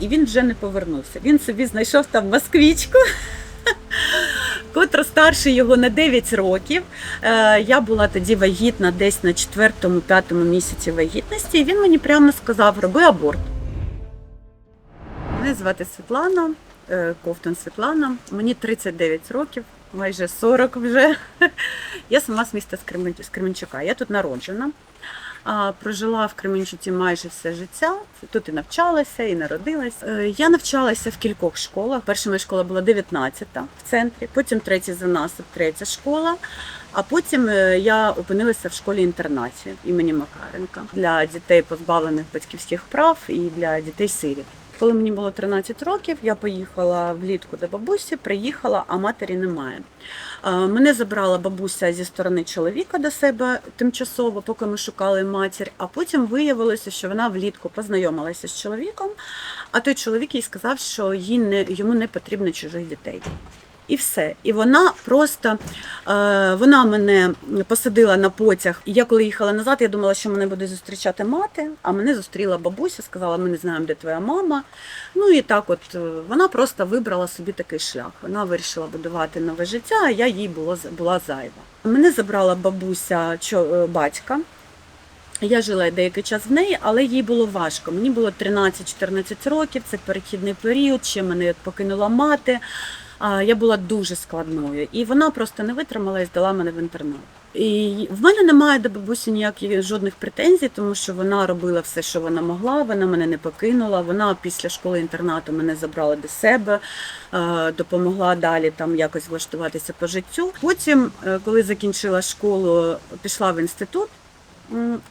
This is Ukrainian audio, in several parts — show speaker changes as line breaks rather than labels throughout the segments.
І він вже не повернувся. Він собі знайшов там москвічку, котра старше його на 9 років. Е, Я була тоді вагітна десь на 4-5 місяці вагітності, і він мені прямо сказав: роби аборт. Мене звати Світлана, е, Ковтун Світлана. Мені 39 років, майже 40 вже. Я сама з міста з Кременчука. Я тут народжена. Прожила в Кременчуці майже все життя. Тут і навчалася, і народилась. Е, Я навчалася в кількох школах. Перша моя школа була 19-та в центрі, потім третя за нас, третя школа. А потім е, я опинилася в школі інтернаті імені Макаренка для дітей, позбавлених батьківських прав і для дітей сиріт. Коли мені було 13 років, я поїхала влітку до бабусі, приїхала, а матері немає. Мене забрала бабуся зі сторони чоловіка до себе тимчасово, поки ми шукали матір. А потім виявилося, що вона влітку познайомилася з чоловіком, а той чоловік їй сказав, що їй не, йому не потрібно чужих дітей. І все. І вона просто е, вона мене посадила на потяг. І я коли їхала назад, я думала, що мене буде зустрічати мати, а мене зустріла бабуся, сказала, ми не знаємо, де твоя мама. Ну і так, от е, вона просто вибрала собі такий шлях. Вона вирішила будувати нове життя, а я їй було, була зайва. Мене забрала бабуся е, батька. Я жила деякий час в неї, але їй було важко. Мені було 13-14 років, це перехідний період, ще мене покинула мати. Я була дуже складною, і вона просто не витримала і здала мене в інтернат. І в мене немає до бабусі ніяких жодних претензій, тому що вона робила все, що вона могла. Вона мене не покинула. Вона після школи інтернату мене забрала до себе, допомогла далі там якось влаштуватися по життю. Потім, е, коли закінчила школу, пішла в інститут.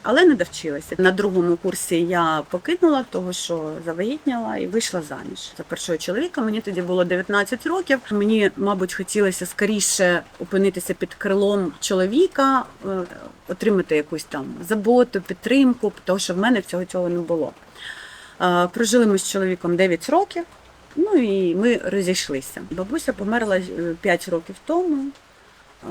Але не довчилася. На другому курсі я покинула того, що завагітняла, і вийшла заміж за першого чоловіка. Мені тоді було 19 років. Мені, мабуть, хотілося скоріше опинитися під крилом чоловіка, е, отримати якусь там заботу, підтримку, тому що в мене всього цього не було. Е, Прожили ми з чоловіком 9 років. Ну і ми розійшлися. Бабуся померла 5 років тому. Е,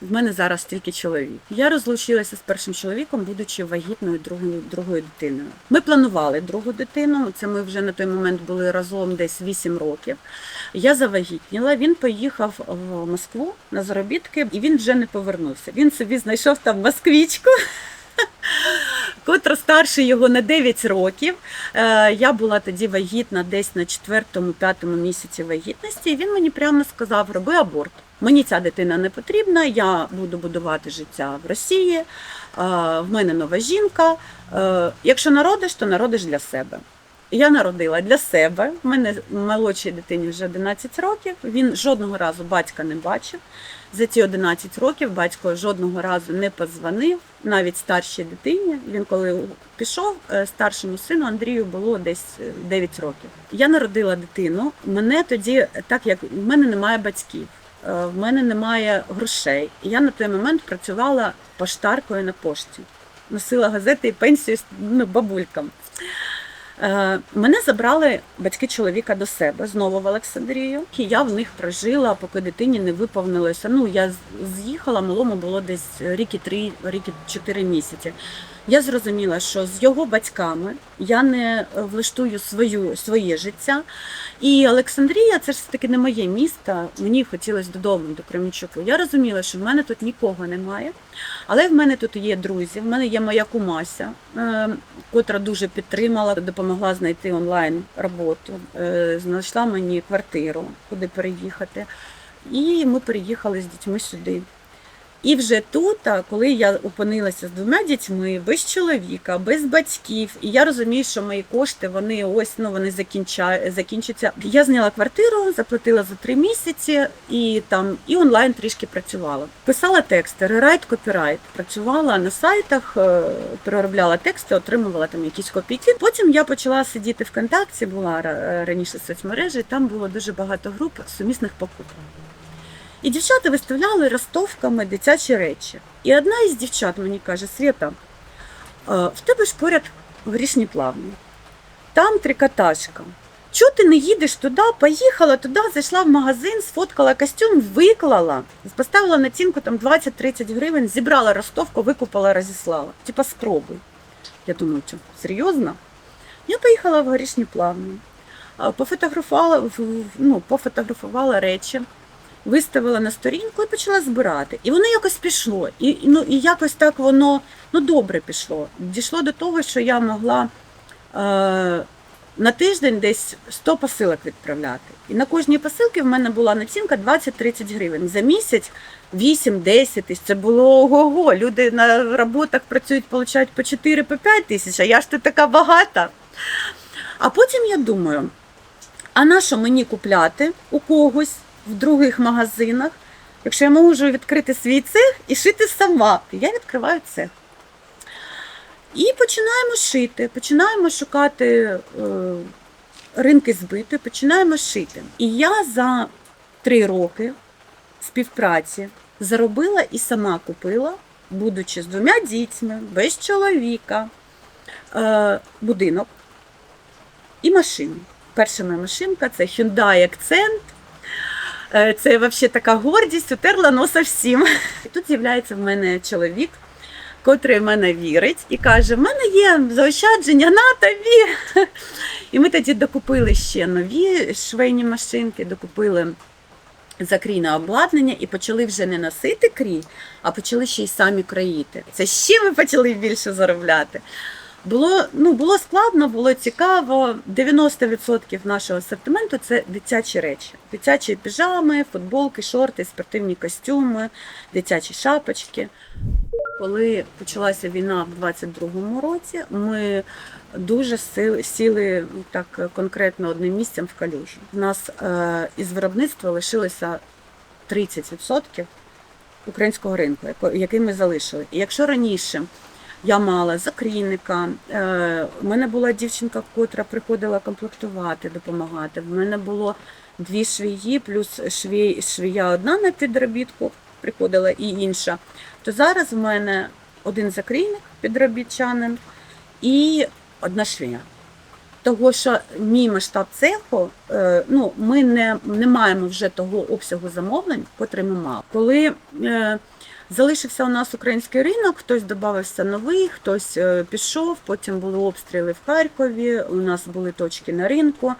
В мене зараз тільки чоловік. Я розлучилася з першим чоловіком, будучи вагітною другою, другою дитиною. Ми планували другу дитину. Це ми вже на той момент були разом десь 8 років. Я завагітніла. Він поїхав в Москву на заробітки, і він вже не повернувся. Він собі знайшов там москвічку. Котра старше його на 9 років. Е, Я була тоді вагітна десь на 4-5 місяці вагітності, і він мені прямо сказав: роби аборт. Мені ця дитина не потрібна, я буду будувати життя в Росії, е, в мене нова жінка. Е, Якщо народиш, то народиш для себе. Я народила для себе. У мене молодшій дитині вже 11 років. Він жодного разу батька не бачив. За ці 11 років батько жодного разу не подзвонив, навіть старшій дитині. Він коли пішов, е, старшому сину Андрію було десь е, 9 років. Я народила дитину. Мене тоді, так як в мене немає батьків, в мене немає грошей. І я на той момент працювала поштаркою на пошті, носила газети і пенсію ну, бабулькам. Е, Мене забрали батьки чоловіка до себе знову в Олександрію. І я в них прожила, поки дитині не виповнилося. Ну я з'їхала, малому було десь рік і три, і чотири місяці. Я зрозуміла, що з його батьками я не влаштую свою, своє життя. І Олександрія це ж таки не моє місто. Мені хотілося додому до Кременчуку. Я розуміла, що в мене тут нікого немає, але в мене тут є друзі. В мене є моя кумася, е, котра дуже підтримала, допомогла знайти онлайн роботу, е, знайшла мені квартиру, куди переїхати. І ми переїхали з дітьми сюди. І вже тут, коли я опинилася з двома дітьми, без чоловіка, без батьків, і я розумію, що мої кошти вони ось ну вони закінча, закінчаться. Я зняла квартиру, заплатила за три місяці і там і онлайн трішки працювала. Писала тексти, рерайт, копірайт. Працювала на сайтах, е, переробляла тексти, отримувала там якісь копійки. Потім я почала сидіти ВКонтакті, була ра- раніше соцмережі, там було дуже багато груп сумісних покупок. І дівчата виставляли ростовками дитячі речі. І одна із дівчат мені каже: Свята, е, в тебе ж поряд горішні плавні, там трикотажка. Чого ти не їдеш туди? Поїхала туди, зайшла в магазин, сфоткала костюм, виклала, поставила націнку там 20-30 гривень, зібрала ростовку, викупила, розіслала. Типа спробуй. Я думаю, що серйозно? Я поїхала в горішні плавні. Пофотографувала, в- ну, пофотографувала речі, виставила на сторінку і почала збирати. І воно якось пішло. І, ну, і якось так воно ну, добре пішло. Дійшло до того, що я могла е, на тиждень десь 100 посилок відправляти. І на кожній посилці в мене була націнка 20-30 гривень. За місяць 8-10 тисяч. Це було ого-го. Люди на роботах працюють, получають по 4-5 тисяч, а я ж тут така багата. А потім я думаю, а на що мені купляти у когось в других магазинах, якщо я можу відкрити свій цех і шити сама? Я відкриваю цех. І починаємо шити, починаємо шукати е, ринки збиту, починаємо шити. І я за три роки співпраці заробила і сама купила, будучи з двома дітьми, без чоловіка, е, будинок і машину. Перша моя машинка це Hyundai Accent. Е, Це взагалі така гордість, утерла носа всім. Тут з'являється в мене чоловік, котрий в мене вірить і каже: в мене є заощадження на тобі. І ми тоді докупили ще нові швейні машинки, докупили закрійне обладнання і почали вже не носити крій, а почали ще й самі країти. Це ще ми почали більше заробляти. Було, ну, було складно, було цікаво. 90% нашого асортименту це дитячі речі. Дитячі піжами, футболки, шорти, спортивні костюми, дитячі шапочки. Коли почалася війна в 22-му році, ми дуже сіли ну, так конкретно одним місцем в калюжу. У нас е, із виробництва лишилося 30% українського ринку, який ми залишили. І якщо раніше я мала закрійника, е, в мене була дівчинка, котра приходила комплектувати, допомагати. В мене було дві швії, плюс швій, швія одна на підробітку приходила і інша. То зараз в мене один закрійник, підробітчанин і одна швія. Того, що мій масштаб цеху, е, ну, ми не, не маємо вже того обсягу замовлень, котрий ми мали. Коли е, залишився у нас український ринок, хтось додався новий, хтось е, пішов, потім були обстріли в Харкові, у нас були точки на ринку,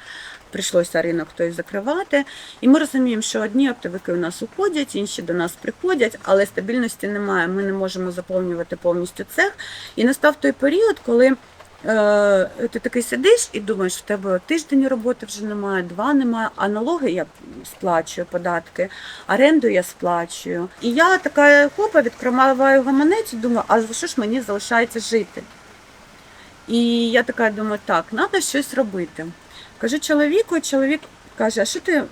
прийшлося ринок той закривати. І ми розуміємо, що одні оптовики у нас уходять, інші до нас приходять, але стабільності немає. Ми не можемо заповнювати повністю цех. І настав той період, коли ти такий сидиш і думаєш, в тебе тиждень роботи вже немає, два немає, а налоги я сплачую податки, оренду я сплачую. І я така хопа відкриваю гаманець і думаю, а за що ж мені залишається жити? І я така думаю, так, треба щось робити. Кажу чоловіку, чоловік каже, а що ти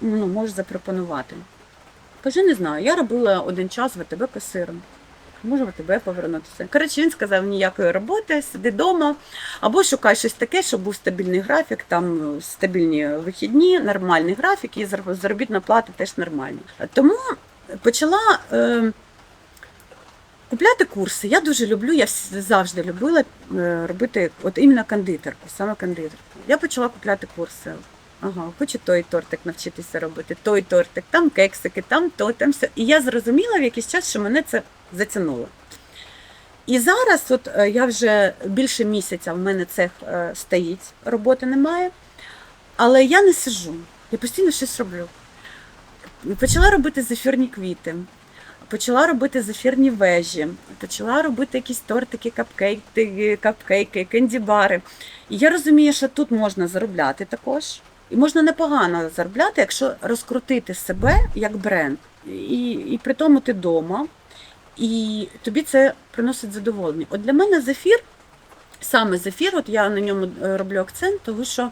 ну, можеш запропонувати? Кажу, не знаю, я робила один час в АТБ касиром. Можу в АТБ повернутися. Коротше, він сказав, ніякої роботи, сиди вдома, або шукай щось таке, щоб був стабільний графік, там е, стабільні вихідні, нормальний графік і заробітна плата теж нормальна. Тому почала е, купляти курси. Я дуже люблю, я завжди любила е, робити от іменно кондитерку, саме кондитерку. Я почала купляти курси. Ага, хочу той тортик навчитися робити, той тортик, там кексики, там то, там все. І я зрозуміла в якийсь час, що мене це затягнуло. І зараз, от е, я вже більше місяця в мене цех е, стоїть, роботи немає, але я не сижу, я постійно щось роблю. Почала робити зефірні квіти, почала робити зефірні вежі, почала робити якісь тортики, капкейки, капкейки, кендібари. І я розумію, що тут можна заробляти також. І можна непогано заробляти, якщо розкрутити себе як бренд. І, і при тому ти вдома, і тобі це приносить задоволення. От для мене зефір, саме зефір, от я на ньому е, роблю акцент, тому що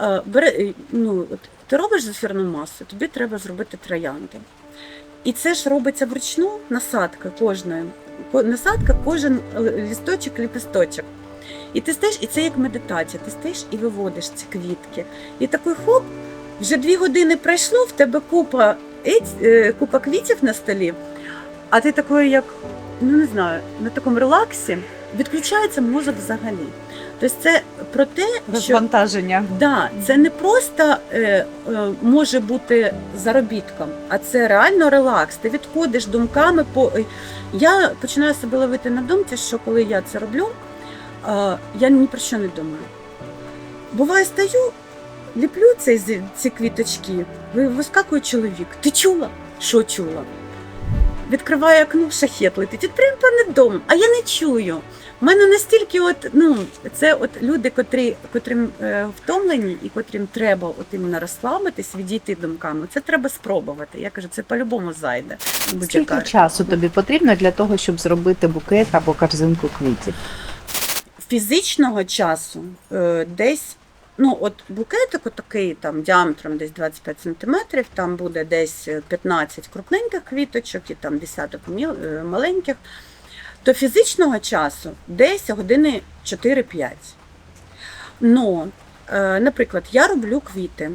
е, бере, е, ну, от, ти робиш зефірну масу, тобі треба зробити троянди. І це ж робиться вручну насадка кожної. Насадка, кожен лісточок, ліпісточок. І ти стоїш, і це як медитація. Ти стоїш і виводиш ці квітки. І такий хоп, вже дві години пройшло, в тебе купа, купа квітів на столі, а ти такий, як, ну не знаю, на такому релаксі відключається мозок взагалі. Тобто це про те, що. Да, це не просто е, е, може бути заробітком, а це реально релакс. Ти відходиш думками по. е, Я починаю себе ловити на думці, що коли я це роблю, е, я ні про що не думаю. Буває, стою ліплю ці- ці квіточки, вискакує чоловік. Ти чула? Що чула? Відкриває окно, шахет летить. От прямо домом, а я не чую. У мене настільки, от, ну, це от люди, котрі, котрим е, втомлені і котрим треба от іменно розслабитись, відійти думками. Це треба спробувати. Я кажу, це по-любому зайде.
Скільки часу тобі потрібно для того, щоб зробити букет або корзинку квітів?
фізичного часу е, десь. Ну, от букетик такий там діаметром десь 25 сантиметрів, там буде десь 15 крупненьких квіточок і там десяток е, маленьких, то фізичного часу десь години 4-5. Ну, е, наприклад, я роблю квіти,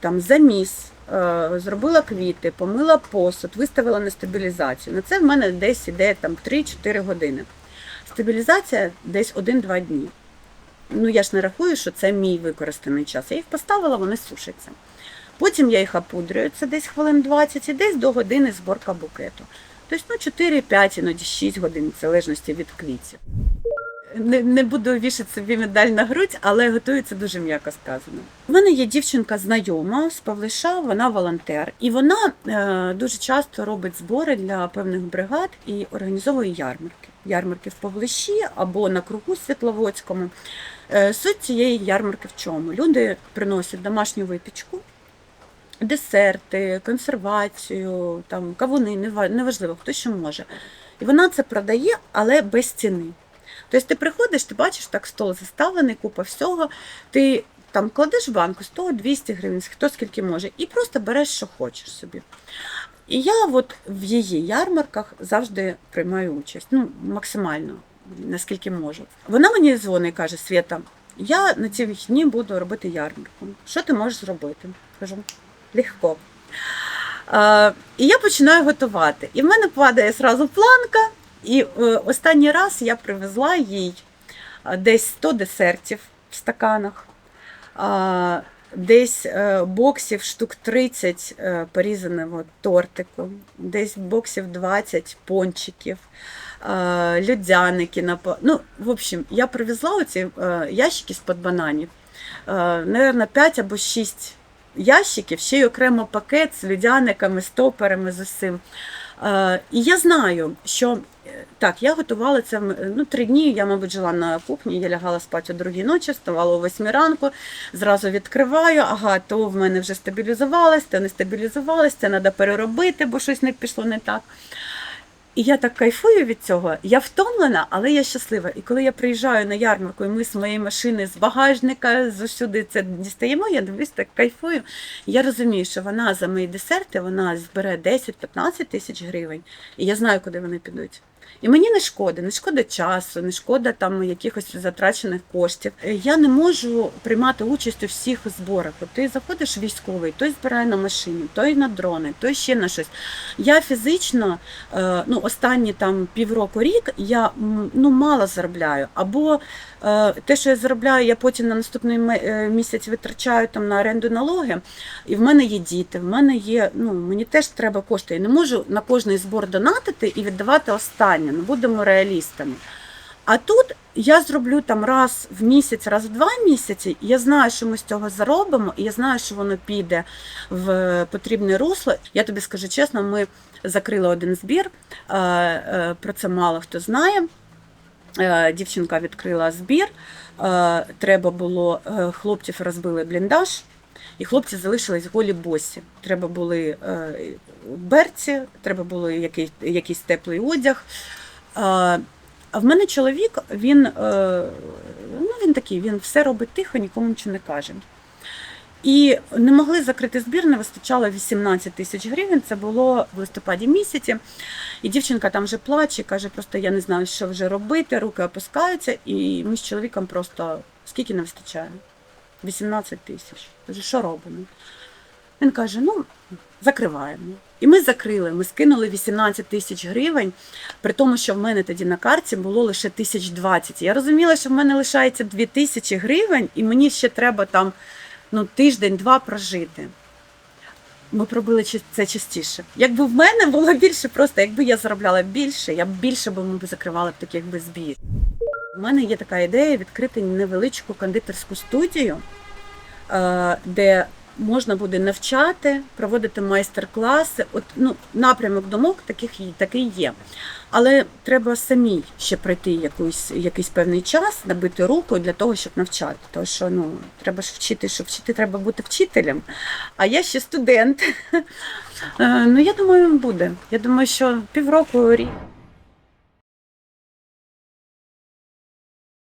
там заміс, е, зробила квіти, помила посуд, виставила на стабілізацію. На це в мене десь іде там 3-4 години. Стабілізація десь 1-2 дні. Ну, я ж не рахую, що це мій використаний час. Я їх поставила, вони сушаться. Потім я їх опудрюю, це десь хвилин 20 і десь до години зборка букету. Тобто ну, 4-5, іноді 6 годин, в залежності від квітів. Не, не буду вішати собі медаль на грудь, але готується дуже м'яко сказано. У мене є дівчинка знайома з Павлиша, вона волонтер, і вона е, дуже часто робить збори для певних бригад і організовує ярмарки. Ярмарки в Павлиші або на кругу Світловодському. Е, суть цієї ярмарки в чому? Люди приносять домашню випічку, десерти, консервацію, там, кавуни, неважливо, хто що може. І вона це продає, але без ціни. Тобто ти приходиш, ти бачиш, так стол заставлений, купа всього, ти там кладеш в банку 100-200 гривень, хто скільки може, і просто береш, що хочеш собі. І я от в її ярмарках завжди приймаю участь, ну, максимально, наскільки можу. Вона мені дзвонить і каже: Свята, я на ці вихідні буду робити ярмарку. Що ти можеш зробити? Кажу, легко. Е, і я починаю готувати. І в мене падає зразу планка. І е, останній раз я привезла їй десь 100 десертів в стаканах, е, десь е, боксів штук 30 е, порізаного тортику, десь боксів 20 пончиків, е, льодяники. напа- Ну, в общем, я привезла оці е, ящики з-під бананів, е, наверно, 5 або 6 ящиків, ще й окремо пакет з людяниками, стоперами з усім. І я знаю, що так, я готувала це ну, три дні. Я, мабуть, жила на кухні, я лягала спати о другій ночі, вставала о восьмій ранку, зразу відкриваю, ага, то в мене вже стабілізувалось, то не стабілізувалось, це треба переробити, бо щось не пішло не так. І я так кайфую від цього. Я втомлена, але я щаслива. І коли я приїжджаю на ярмарку, і ми з моєї машини, з багажника, з усюди це дістаємо, я дивлюсь, так кайфую. Я розумію, що вона за мої десерти вона збере 10-15 тисяч гривень, і я знаю, куди вони підуть. І мені не шкода, не шкода часу, не шкода там якихось затрачених коштів. Я не можу приймати участь у всіх зборах. Ти заходиш військовий, той збирає на машині, той на дрони, той ще на щось. Я фізично, е, ну останні там півроку рік я ну мало заробляю. Або те, що я заробляю, я потім на наступний е, місяць витрачаю там на оренду налоги. І в мене є діти, в мене є, ну мені теж треба кошти. Я не можу на кожний збор донатити і віддавати останнє. Ну будемо реалістами. А тут я зроблю там раз в місяць, раз в два місяці. Я знаю, що ми з цього заробимо, і я знаю, що воно піде в потрібне русло. Я тобі скажу чесно, ми закрили один збір. е, е, Про це мало хто знає. Е, Дівчинка відкрила збір. Е, Треба було е, хлопців розбили бліндаж, і хлопці залишились голі босі. Треба були берці, треба було який, якийсь теплий одяг. А в мене чоловік, він, ну, він такий, він все робить тихо, нікому нічого не каже. І не могли закрити збір, не вистачало 18 тисяч гривень. Це було в листопаді місяці. І дівчинка там вже плаче, каже, просто я не знаю, що вже робити, руки опускаються. І ми з чоловіком просто скільки не вистачає? 18 тисяч. Кажу, що робимо? Він каже: ну, закриваємо. І ми закрили, ми скинули 18 тисяч гривень, при тому, що в мене тоді на карті було лише 1020. Я розуміла, що в мене лишається 2 тисячі гривень, і мені ще треба там ну, тиждень-два прожити. Ми б робили це частіше. Якби в мене було більше, просто якби я заробляла більше, я б більше би ми б закривали б таких би збір. У мене є така ідея відкрити невеличку кондитерську студію е, де можна буде навчати, проводити майстер-класи. От, ну, напрямок думок таких такий є. Але треба самій ще пройти якийсь, якийсь певний час, набити руку для того, щоб навчати. Тому що ну, треба ж вчити, щоб вчити, треба бути вчителем. А я ще студент. Е, Ну, я думаю, буде. Я думаю, що півроку рік